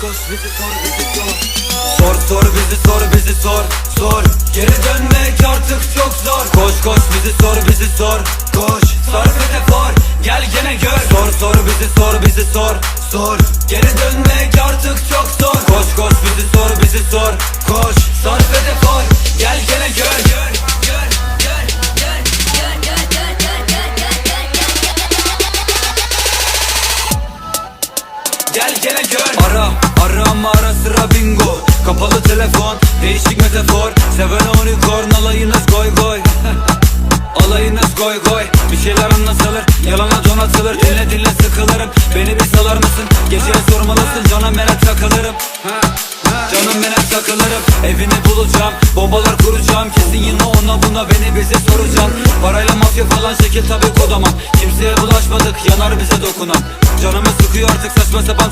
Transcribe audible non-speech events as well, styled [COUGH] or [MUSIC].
koş bizi sor bizi sor Sor sor bizi sor bizi sor sor Geri dönmek artık çok zor Koş koş bizi sor bizi sor koş Sor bizi sor gel gene gör Sor sor bizi sor bizi sor sor Geri dönmek artık çok zor Koş koş bizi sor bizi sor koş Sor bizi sor gel gene gör, gör. Gel gene gör Ara arama ara sıra bingo. Kapalı telefon değişik metafor. Seven unicorn alayınız goy goy. [LAUGHS] Alayınız goy goy. Bir şeyler anlatılır Yalana donatılır. Dinle dinle sıkılırım. Beni bir salar mısın? Geceye sormalısın Cana melek takılırım. Canım melek takılırım. Evini bulacağım Bombalar kuracağım. Kesin yine ona buna beni bize soracağım. Parayla mafya falan şekil tabi kodamam Kimseye bulaşmadık Yanar bize dokunan. Canımı sıkıyor artık saçma sapan